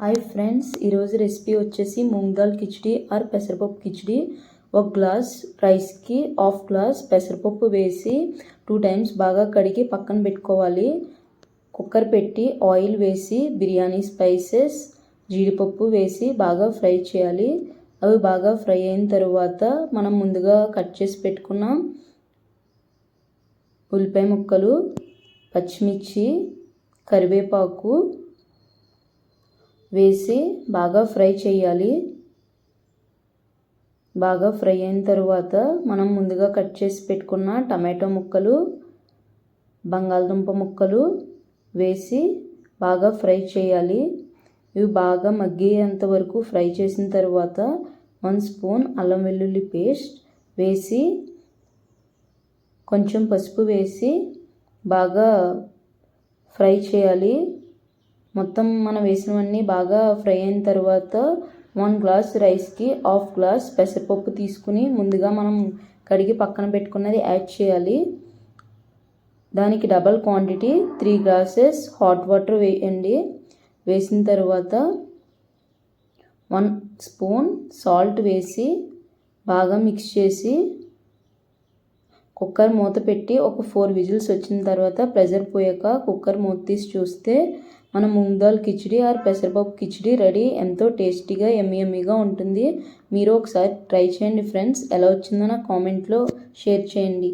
Hi friends ఈరోజు recipe వచ్చేసి moong dal khichdi are పెసరపప్పు కిచిడి. ఒక గ్లాస్ రైస్కి హాఫ్ గ్లాస్ పెసరపప్పు వేసి టూ టైమ్స్ బాగా కడిగి పక్కన పెట్టుకోవాలి. కుక్కర్ పెట్టి ఆయిల్ వేసి బిర్యానీ స్పైసెస్ జీడిపప్పు వేసి బాగా ఫ్రై చేయాలి. అవి బాగా ఫ్రై అయిన తర్వాత మనం ముందుగా కట్ చేసి పెట్టుకున్న ఉల్లిపాయ ముక్కలు పచ్చిమిర్చి కరివేపాకు వేసి బాగా ఫ్రై చేయాలి. బాగా ఫ్రై అయిన తర్వాత మనం ముందుగా కట్ చేసి పెట్టుకున్న టమాటో ముక్కలు బంగాళదుంప ముక్కలు వేసి బాగా ఫ్రై చేయాలి. ఇవి బాగా మగ్గేంత వరకు ఫ్రై చేసిన తర్వాత వన్ స్పూన్ అల్లం వెల్లుల్లి పేస్ట్ వేసి కొంచెం పసుపు వేసి బాగా ఫ్రై చేయాలి. మొత్తం మనం వేసినవన్నీ బాగా ఫ్రై అయిన తర్వాత వన్ గ్లాస్ రైస్కి హాఫ్ గ్లాస్ పెసరపప్పు తీసుకుని ముందుగా మనం కడిగి పక్కన పెట్టుకున్నది యాడ్ చేయాలి. దానికి double quantity three glasses hot water వేయండి. వేసిన తర్వాత వన్ స్పూన్ సాల్ట్ వేసి బాగా మిక్స్ చేసి కుక్కర్ మూత పెట్టి ఒక ఫోర్ విజిల్స్ వచ్చిన తర్వాత ప్రెజర్ పోయాక కుక్కర్ మూత తీసి చూస్తే మన మూంగ్ దాల్ కిచిడి ఆర్ పెసరపప్పు కిచిడి రెడీ. ఎంతో టేస్టీగా ఎమ్మి ఎమ్మిగా ఉంటుంది. మీరు ఒకసారి ట్రై చేయండి ఫ్రెండ్స్. ఎలా వచ్చిందో నా కామెంట్లో షేర్ చేయండి.